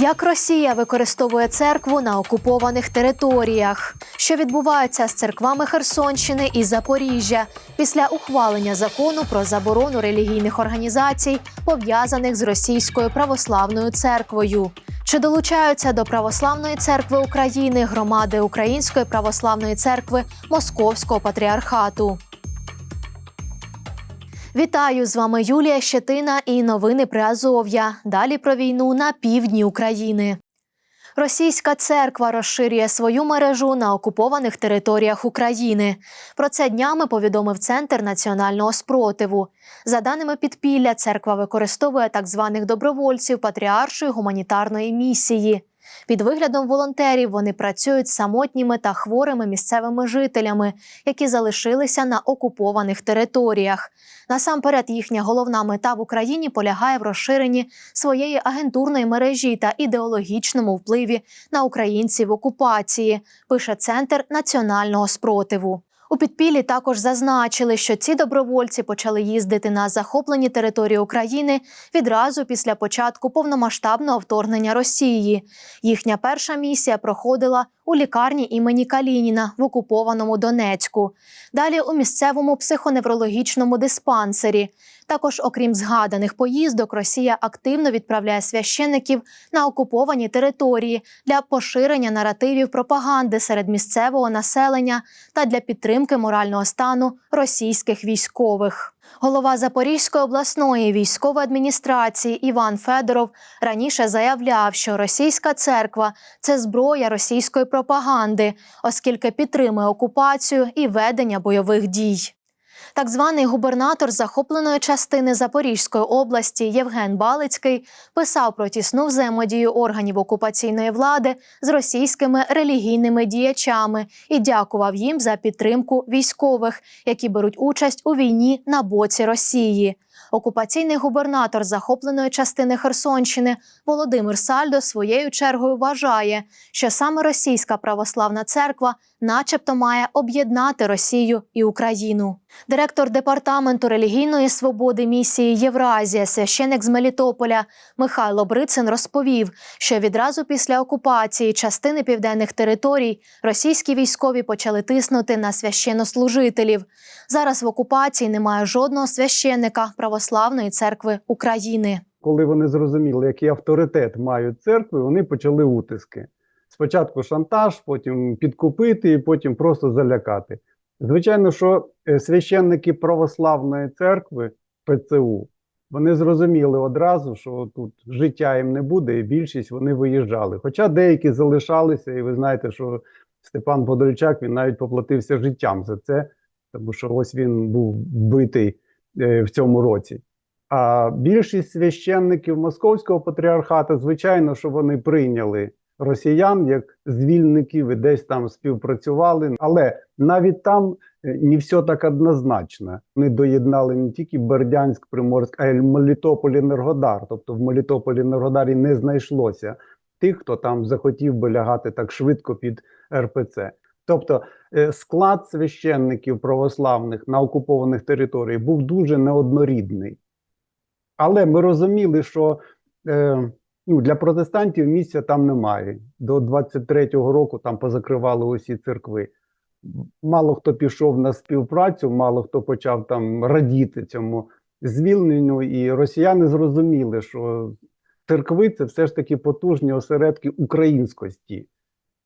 Як Росія використовує церкву на окупованих територіях? Що відбувається з церквами Херсонщини і Запоріжжя після ухвалення закону про заборону релігійних організацій, пов'язаних з російською православною церквою? Чи долучаються до православної церкви України громади Української православної церкви Московського патріархату? Вітаю з вами Юлія Щетина і новини при Азов'я. Далі про війну на півдні України. Російська церква розширює свою мережу на окупованих територіях України. Про це днями повідомив Центр національного спротиву. За даними підпілля, церква використовує так званих добровольців патріаршої гуманітарної місії. Під виглядом волонтерів вони працюють самотніми та хворими місцевими жителями, які залишилися на окупованих територіях. Насамперед, їхня головна мета в Україні полягає в розширенні своєї агентурної мережі та ідеологічному впливі на українців в окупації, пише Центр національного спротиву. У підпіллі також зазначили, що ці добровольці почали їздити на захоплені території України відразу після початку повномасштабного вторгнення Росії. Їхня перша місія проходила у лікарні імені Калініна в окупованому Донецьку. Далі у місцевому психоневрологічному диспансері. Також, окрім згаданих поїздок, Росія активно відправляє священиків на окуповані території для поширення наративів пропаганди серед місцевого населення та для підтримки морального стану російських військових. Голова Запорізької обласної військової адміністрації Іван Федоров раніше заявляв, що російська церква це зброя російської пропаганди, оскільки підтримує окупацію і ведення бойових дій. Так званий губернатор захопленої частини Запорізької області Євген Балицький писав про тісну взаємодію органів окупаційної влади з російськими релігійними діячами і дякував їм за підтримку військових, які беруть участь у війні на боці Росії. Окупаційний губернатор захопленої частини Херсонщини Володимир Сальдо своєю чергою вважає, що саме російська православна церква, начебто, має об'єднати Росію і Україну. Директор департаменту релігійної свободи місії Євразія, священик з Мелітополя Михайло Брицин розповів, що відразу після окупації частини південних територій російські військові почали тиснути на священнослужителів. Зараз в окупації немає жодного священника православної церкви України. Коли вони зрозуміли, який авторитет мають церкви, вони почали утиски. Спочатку шантаж, потім підкупити і потім просто залякати. Звичайно, що е, священники православної церкви ПЦУ вони зрозуміли одразу, що тут життя їм не буде, і більшість вони виїжджали. Хоча деякі залишалися, і ви знаєте, що Степан Подольчак він навіть поплатився життям за це, тому що ось він був вбитий е, в цьому році. А більшість священників Московського патріархату, звичайно, що вони прийняли росіян як звільників і десь там співпрацювали. Але навіть там е, не все так однозначно. Вони доєднали не тільки Бердянськ, Приморськ, а й Мелітополь Енергодар. Тобто в Мелітополі Енергодарі не знайшлося тих, хто там захотів би лягати так швидко під РПЦ. Тобто е, склад священників православних на окупованих територіях був дуже неоднорідний. Але ми розуміли, що е, ну, для протестантів місця там немає. До 23-го року там позакривали усі церкви. Мало хто пішов на співпрацю, мало хто почав там радіти цьому звільненню, і росіяни зрозуміли, що церкви це все ж таки потужні осередки українськості.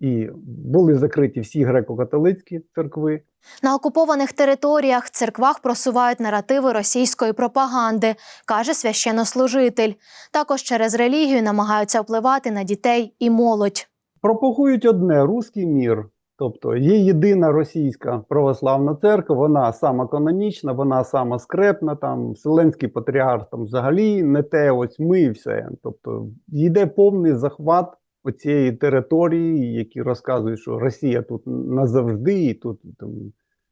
І були закриті всі греко-католицькі церкви, На окупованих територіях церквах просувають наративи російської пропаганди, каже священнослужитель. Також через релігію намагаються впливати на дітей і молодь. пропагують одне руський мір. Тобто є єдина російська православна церква, вона сама канонічна, вона сама скрепна. Там Вселенський патріарх там взагалі не те, ось ми і все. Тобто йде повний захват оцієї території, які розказують, що Росія тут назавжди, і тут там,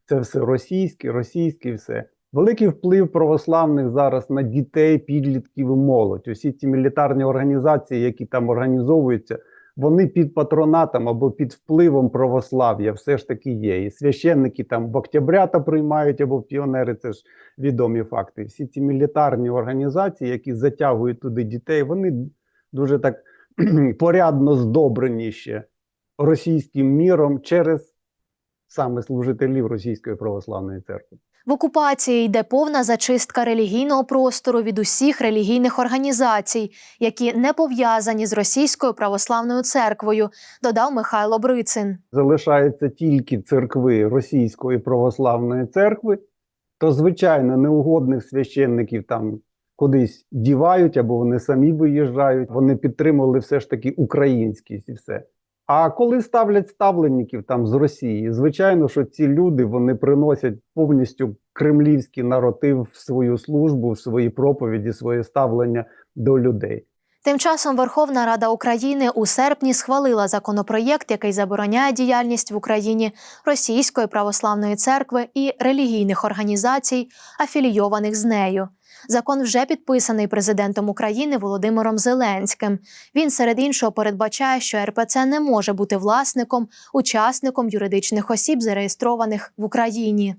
це все російське, російське, все. Великий вплив православних зараз на дітей, підлітків і молодь. Усі ці мілітарні організації, які там організовуються, вони під патронатом або під впливом православ'я все ж таки є. І священники там в октябрята приймають або піонери, це ж відомі факти. Всі ці мілітарні організації, які затягують туди дітей, вони дуже так порядно здобрені ще російським міром через саме служителів Російської православної церкви. В окупації йде повна зачистка релігійного простору від усіх релігійних організацій, які не пов'язані з російською православною церквою, додав Михайло Брицин. залишаються тільки церкви Російської православної церкви, то звичайно неугодних священників там кудись дівають або вони самі виїжджають. Вони підтримували все ж таки українськість і все. А коли ставлять ставленників там з Росії, звичайно, що ці люди вони приносять повністю кремлівський наратив в свою службу, в свої проповіді, своє ставлення до людей. Тим часом Верховна Рада України у серпні схвалила законопроєкт, який забороняє діяльність в Україні Російської православної церкви і релігійних організацій, афілійованих з нею. Закон вже підписаний президентом України Володимиром Зеленським. Він серед іншого передбачає, що РПЦ не може бути власником, учасником юридичних осіб, зареєстрованих в Україні.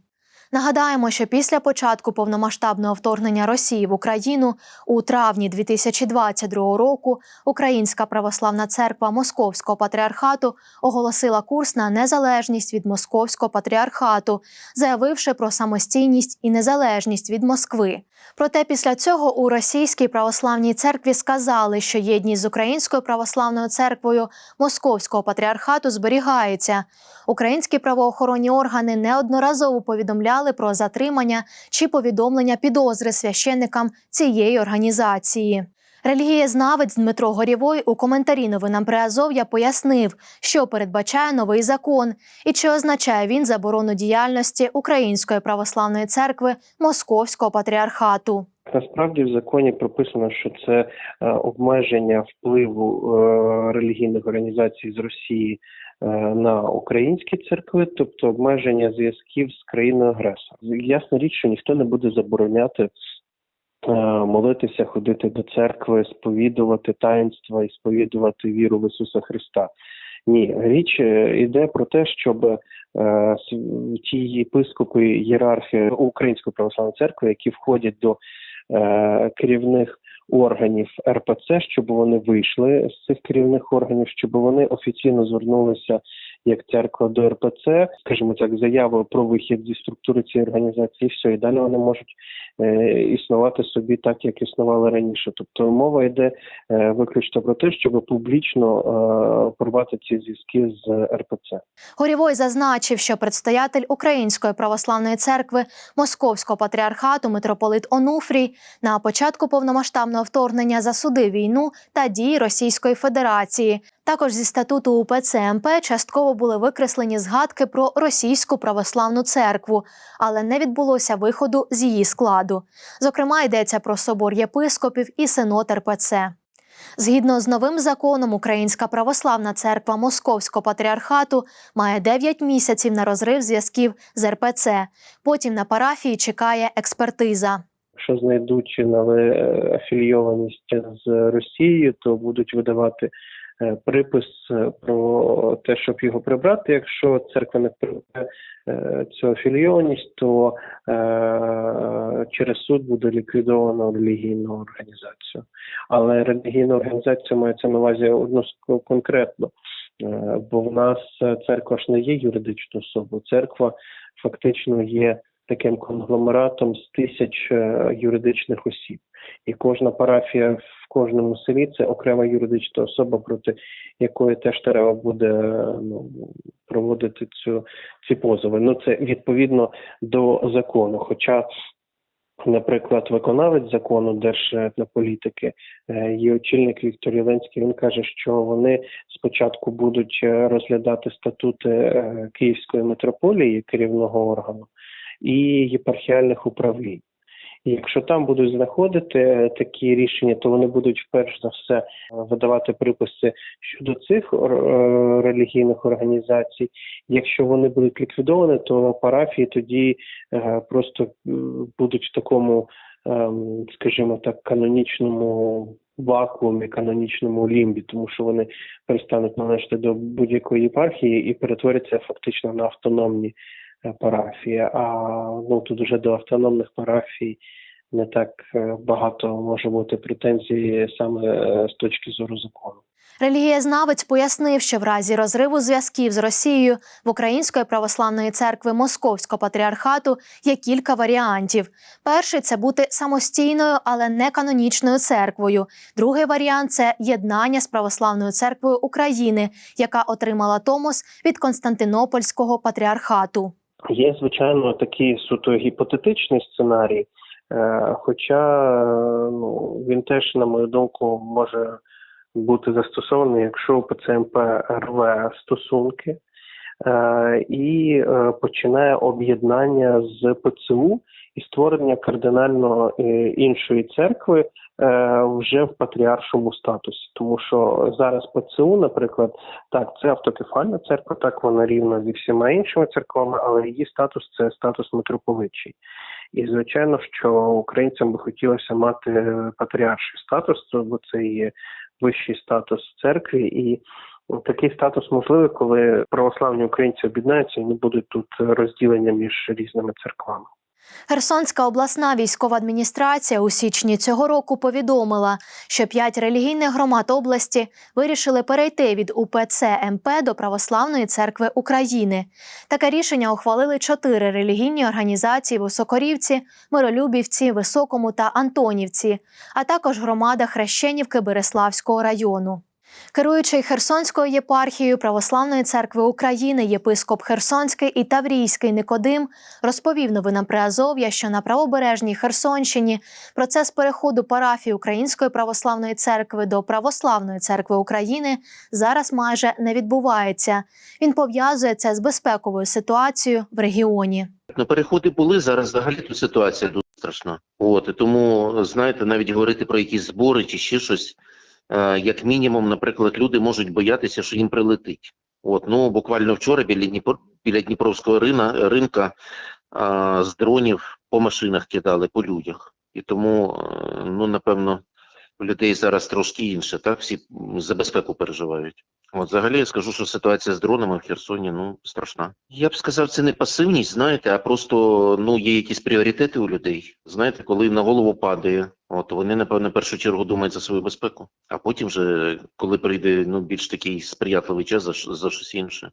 Нагадаємо, що після початку повномасштабного вторгнення Росії в Україну у травні 2022 року Українська православна церква Московського патріархату оголосила курс на незалежність від Московського патріархату, заявивши про самостійність і незалежність від Москви. Проте після цього у російській православній церкві сказали, що єдність з Українською православною церквою Московського патріархату зберігається. Українські правоохоронні органи неодноразово повідомляли про затримання чи повідомлення підозри священникам цієї організації. Релігієзнавець Дмитро Горєвой у коментарі новинам Приазов'я пояснив, що передбачає новий закон і чи означає він заборону діяльності Української православної церкви Московського патріархату. Насправді в законі прописано, що це е, обмеження впливу е, релігійних організацій з Росії е, на українські церкви, тобто обмеження зв'язків з країною агресором. Ясна річ, що ніхто не буде забороняти молитися, ходити до церкви, сповідувати таїнства і сповідувати віру в Ісуса Христа. Ні, річ е, йде про те, щоб е, ті єпископи, єрархи Української православної церкви, які входять до е, керівних органів РПЦ, щоб вони вийшли з цих керівних органів, щоб вони офіційно звернулися як церква до РПЦ, скажімо так, заявою про вихід зі структури цієї організації, і все, і далі вони можуть е, існувати собі так, як існували раніше. Тобто мова йде е, виключно про те, щоб публічно е, порвати ці зв'язки з РПЦ. Горєвой зазначив, що предстоятель Української православної церкви Московського патріархату митрополит Онуфрій на початку повномасштабного вторгнення засудив війну та дії Російської Федерації. Також зі статуту УПЦ МП частково були викреслені згадки про російську православну церкву, але не відбулося виходу з її складу. Зокрема, йдеться про собор єпископів і синод РПЦ. Згідно з новим законом, Українська православна церква Московського патріархату має 9 місяців на розрив зв'язків з РПЦ. Потім на парафії чекає експертиза. Якщо знайдуть нове е, афілійованість з Росією, то будуть видавати припис е, про те, щоб його прибрати. Якщо церква не прибере е, цю афілійованість, то е, через суд буде ліквідовано релігійну організацію. Але релігійна організація мається на увазі одну конкретно. Е, Бо в нас е, церква ж не є юридичною особою. Церква фактично є таким конгломератом з тисяч е, юридичних осіб. І кожна парафія в кожному селі це окрема юридична особа, проти якої теж треба буде е, ну, проводити цю ці позови. Ну це відповідно до закону. Хоча, наприклад, виконавець закону держполітики, її очільник Віктор Єленський, він каже, що вони спочатку будуть е, розглядати статути е, Київської митрополії керівного органу і єпархіальних управлінь. Якщо там будуть знаходити е, такі рішення, то вони будуть перш за все е, видавати приписи щодо цих е, релігійних організацій. Якщо вони будуть ліквідовані, то парафії тоді просто будуть в такому, ем, скажімо так, канонічному вакуумі, канонічному лімбі, тому що вони перестануть належати до будь-якої єпархії і перетворяться фактично на автономні парафії. А ну тут вже до автономних парафій не так е, багато може бути претензій саме е, з точки зору закону. Релігієзнавець пояснив, що в разі розриву зв'язків з Росією в Української православної церкви Московського патріархату є кілька варіантів. Перший це бути самостійною, але не канонічною церквою. Другий варіант це єднання з православною церквою України, яка отримала Томос від Константинопольського патріархату. Є, звичайно, такий суто гіпотетичний сценарій, е, хоча ну, він теж, на мою думку, може бути застосований, якщо ПЦМП рве стосунки е, і е, починає об'єднання з ПЦУ і створення кардинально е, іншої церкви е, вже в патріаршому статусі. Тому що зараз ПЦУ, наприклад, так, це автокефальна церква, так вона рівна зі всіма іншими церквами, але її статус це статус митрополитчий. І звичайно, що українцям би хотілося мати патріарший статус, бо це є вищий статус в церкві, і такий статус можливий, коли православні українці об'єднаються і не будуть тут розділення між різними церквами. Херсонська обласна військова адміністрація у січні цього року повідомила, що п'ять релігійних громад області вирішили перейти від УПЦ МП до Православної церкви України. Таке рішення ухвалили чотири релігійні організації в Високорівці, Миролюбівці, Високому та Антонівці, а також громада Хрещенівки Береславського району. Керуючий Херсонською єпархією Православної церкви України єпископ Херсонський і Таврійський Никодим розповів новинам Приазов'я, що на правобережній Херсонщині процес переходу парафії Української православної церкви до Православної церкви України зараз майже не відбувається. Він пов'язує це з безпековою ситуацією в регіоні. Ну, переходи були зараз взагалі тут ситуація дуже страшна. От і тому, знаєте, навіть говорити про якісь збори чи ще щось, як мінімум, наприклад, люди можуть боятися, що їм прилетить. От ну буквально вчора біля Дніпро, біля Дніпровського рина, ринка а, з дронів по машинах кидали по людях. І тому, е, ну напевно, людей зараз трошки інше, так всі за безпеку переживають. От взагалі я скажу, що ситуація з дронами в Херсоні ну страшна. Я б сказав, це не пасивність, знаєте, а просто ну є якісь пріоритети у людей. Знаєте, коли на голову падає, от вони напевно першу чергу думають за свою безпеку, а потім вже коли прийде ну більш такий сприятливий час за, за щось інше.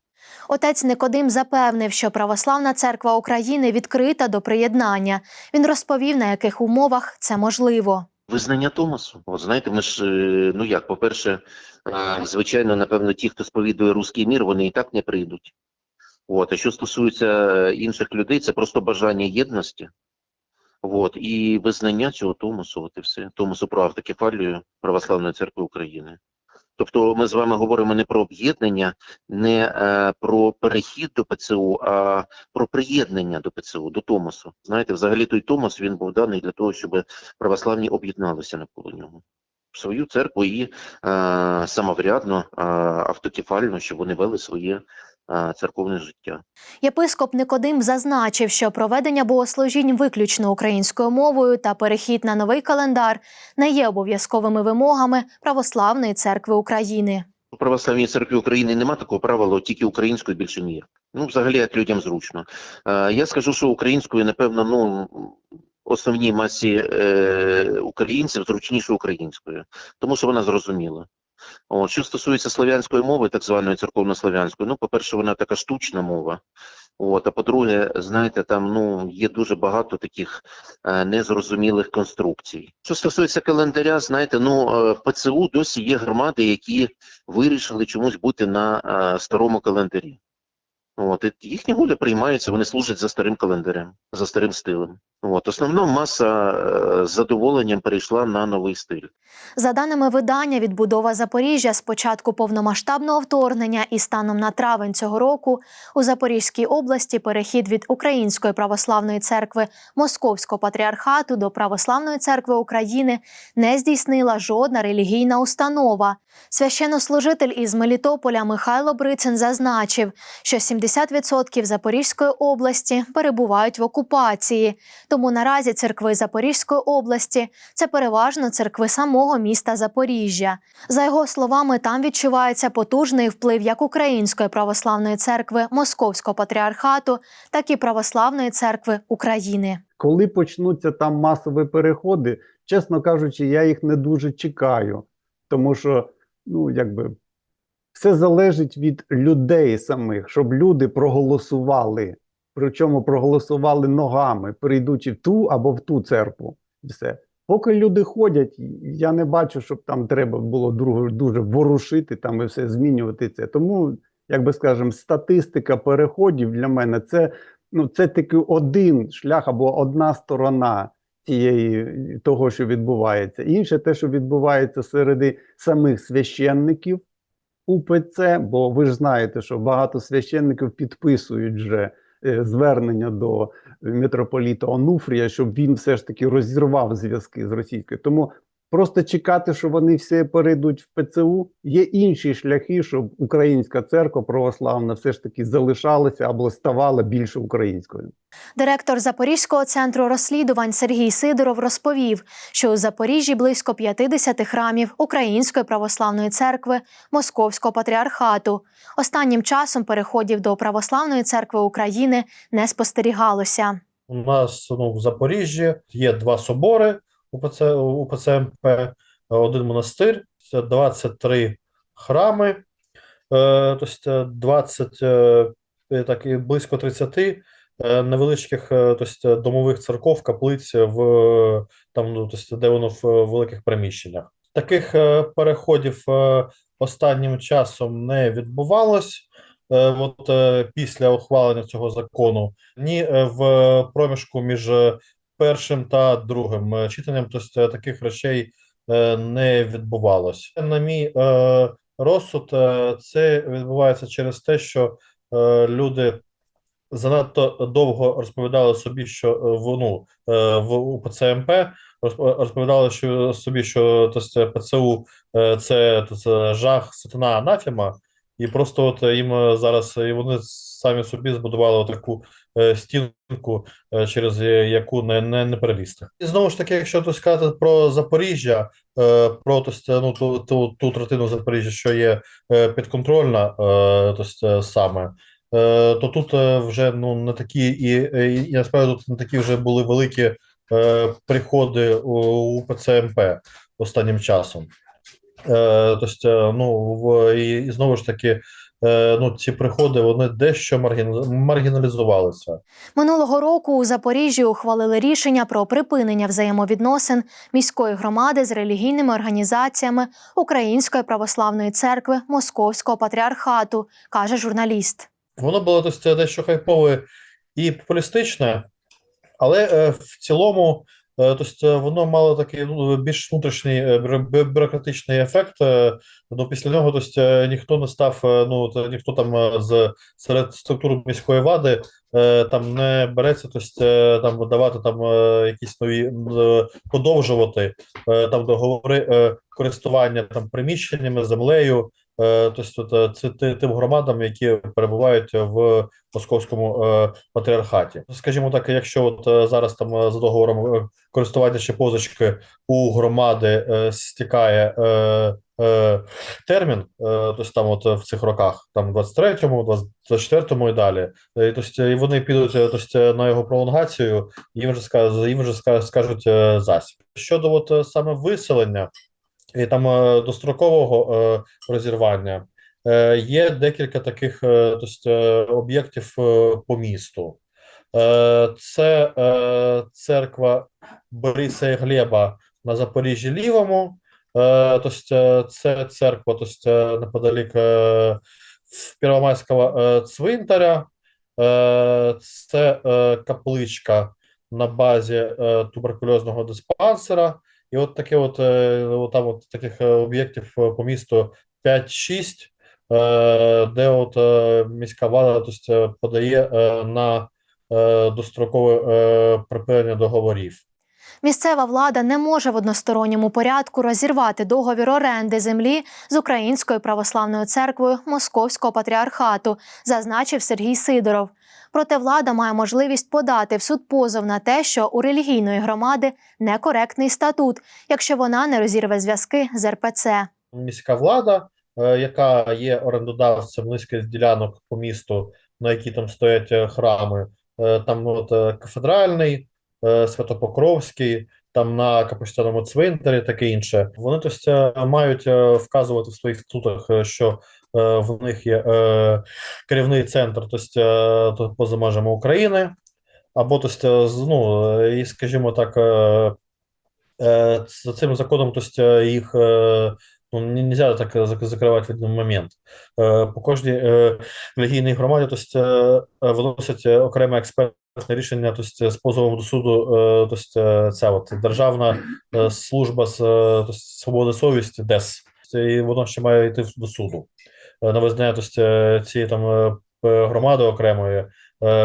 Отець Никодим запевнив, що Православна церква України відкрита до приєднання. Він розповів, на яких умовах це можливо. Визнання Томасу. От знаєте, ми ж е, ну як, по-перше, звичайно, напевно, ті, хто сповідує руський мір, вони і так не прийдуть. От, а що стосується інших людей, це просто бажання єдності. От, і визнання цього Томасу, от і все. Томасу про автокефалію Православної церкви України. Тобто ми з вами говоримо не про об'єднання, не е, про перехід до ПЦУ, а про приєднання до ПЦУ, до Томосу. Знаєте, взагалі той Томас він був даний для того, щоб православні об'єдналися навколо нього. Свою церкву і е, самоврядно, е, автокефально, щоб вони вели своє церковне життя. Єпископ Никодим зазначив, що проведення богослужінь виключно українською мовою та перехід на новий календар не є обов'язковими вимогами Православної церкви України. У православній церкві України нема такого правила, тільки українською більше ніяк. Ну, взагалі, як людям зручно. Е, я скажу, що українською, напевно, ну основній масі е, українців зручніше українською, тому що вона зрозуміла. От, що стосується слов'янської мови, так званої церковнослов'янської, ну, по-перше, вона така штучна мова. От, а по-друге, знаєте, там ну є дуже багато таких е, незрозумілих конструкцій. Що стосується календаря, знаєте, ну е, в ПЦУ досі є громади, які вирішили чомусь бути на е, старому календарі. От, і їхня воля приймається, вони служать за старим календарем, за старим стилем. От, основна маса е, з задоволенням перейшла на новий стиль. За даними видання, відбудова Запоріжжя з початку повномасштабного вторгнення і станом на травень цього року у Запорізькій області перехід від Української православної церкви Московського патріархату до Православної церкви України не здійснила жодна релігійна установа. Священнослужитель із Мелітополя Михайло Брицин зазначив, що 70% Запорізької області перебувають в окупації. Тому наразі церкви Запорізької області це переважно церкви самого міста Запоріжжя. За його словами, там відчувається потужний вплив як Української православної церкви Московського патріархату, так і Православної церкви України. Коли почнуться там масові переходи, чесно кажучи, я їх не дуже чекаю, тому що, ну, якби. Все залежить від людей самих, щоб люди проголосували. Причому проголосували ногами, прийдучи в ту або в ту церкву. Все. Поки люди ходять, я не бачу, щоб там треба було дуже ворушити там і все змінювати це. Тому, як би скажемо, статистика переходів для мене це, ну, це тільки один шлях або одна сторона тієї того, що відбувається. Інше те, що відбувається серед самих священників. УПЦ, бо ви ж знаєте, що багато священників підписують вже е, звернення до митрополіта Онуфрія, щоб він все ж таки розірвав зв'язки з російською. Тому просто чекати, що вони всі перейдуть в ПЦУ. Є інші шляхи, щоб українська церква православна все ж таки залишалася або ставала більше українською. Директор Запорізького центру розслідувань Сергій Сидоров розповів, що у Запоріжжі близько 50 храмів Української православної церкви Московського патріархату. Останнім часом переходів до Православної церкви України не спостерігалося. У нас ну, в Запоріжжі є два собори УПЦ, УПЦ МП, один монастир, це 23 храми, е, тобто 20, е, так, і близько 30 е, невеличких е, тобто, домових церков, каплиць, в, там, ну, тобто, де воно в великих приміщеннях. Таких е, переходів е, останнім часом не відбувалось. Е, От е, після ухвалення цього закону ні е, в проміжку між е, першим та другим е, читанням, тобто е, таких речей е, не відбувалось. На мій розсуд, це відбувається через те, що люди занадто довго розповідали собі, що е, в, ну, УПЦ МП розповідали що, собі, що тобто, ПЦУ це, це жах, сатана, анафема, і просто от їм зараз і вони самі собі збудували таку стінку, е, через е, яку не, не, не перелізти. І знову ж таки, якщо то сказати про Запоріжжя, е, про тобто, ну, ту, ту, ту третину Запоріжжя, що є е, підконтрольна, е, тобто, саме, е, то тут е, вже ну, не такі, і, і, і насправді тут не такі вже були великі е, приходи у, ПЦМП останнім часом. Е, тобто, ну, і, і знову ж таки, е, ну, ці приходи вони дещо маргіна- маргіналізувалися. Минулого року у Запоріжжі ухвалили рішення про припинення взаємовідносин міської громади з релігійними організаціями Української православної церкви Московського патріархату, каже журналіст. Воно було тобто, дещо хайпове і популістичне, але е, в цілому е, тобто, воно мало такий ну, більш внутрішній е, бюро- бю- бюрократичний ефект. е, Ну, після нього тобто, ніхто не став, е, ну, ніхто там е, з серед структур міської влади е, там не береться тобто, е, там, давати там, е, якісь нові, е, подовжувати е, там договори е, користування там, приміщеннями, землею. Е, Тобто, е, це ти- тим громадам, які перебувають в московському е, патріархаті. Скажімо так, якщо от зараз там за договором користування чи позички у громади стікає термін, тобто там от в цих роках, там 23-му, 24-му і далі, тобто, і вони підуть тобто, на його пролонгацію, їм вже скажуть, їм вже ска- скажуть засіб. Щодо от саме виселення там е, дострокового е, розірвання. Е, Є декілька таких е, об'єктів по місту. Це церква Бориса і Глеба на Запоріжжі Лівому. Тобто, це церква тобто, неподалік Первомайського цвинтаря. Це капличка на базі туберкульозного диспансера. І от таке от, е, там от таких е, об'єктів е, по місту 5-6, е, де от міська влада тобто, подає на дострокове припинення договорів. Місцева влада не може в односторонньому порядку розірвати договір оренди землі з Українською православною церквою Московського патріархату, зазначив Сергій Сидоров. Проте влада має можливість подати в суд позов на те, що у релігійної громади некоректний статут, якщо вона не розірве зв'язки з РПЦ. Міська влада, е, яка є орендодавцем низки ділянок по місту, на які там стоять е, храми, е, там от кафедральний, Святопокровський, там на Капустяному цвинтарі, таке інше. Вони е, мають вказувати в своїх статутах, що в них є е, керівний центр, тобто, е, поза межами України, або тобто, ну, е, і, скажімо так, е, е, за цим законом тобто, їх е, ну, не можна так зак- закривати в один момент. Е, По кожній е, релігійній громаді тобто, е, виносять е, окреме експертне рішення тобто, з позовом до суду, е, тобто, е, ця от Державна е, служба з е, тобто, свободи совісті ДЕС. І воно ще має йти до суду е, тобто, е, цієї там е, громади окремої,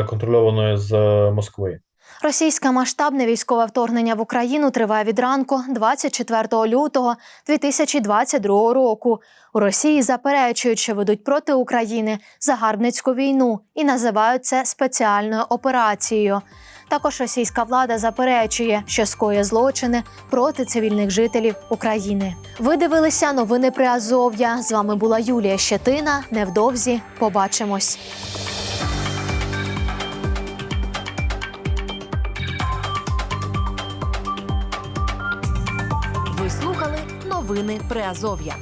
контрольованої з Москви. Російське масштабне військове вторгнення в Україну триває від ранку 24 лютого 2022 року. У Росії заперечують, що ведуть проти України загарбницьку війну і називають це спеціальною операцією. Також російська влада заперечує, що скоє злочини проти цивільних жителів України. Ви дивилися новини при Азов'я. З вами була Юлія Щетина. Невдовзі побачимось. Ви слухали новини Приазов'я.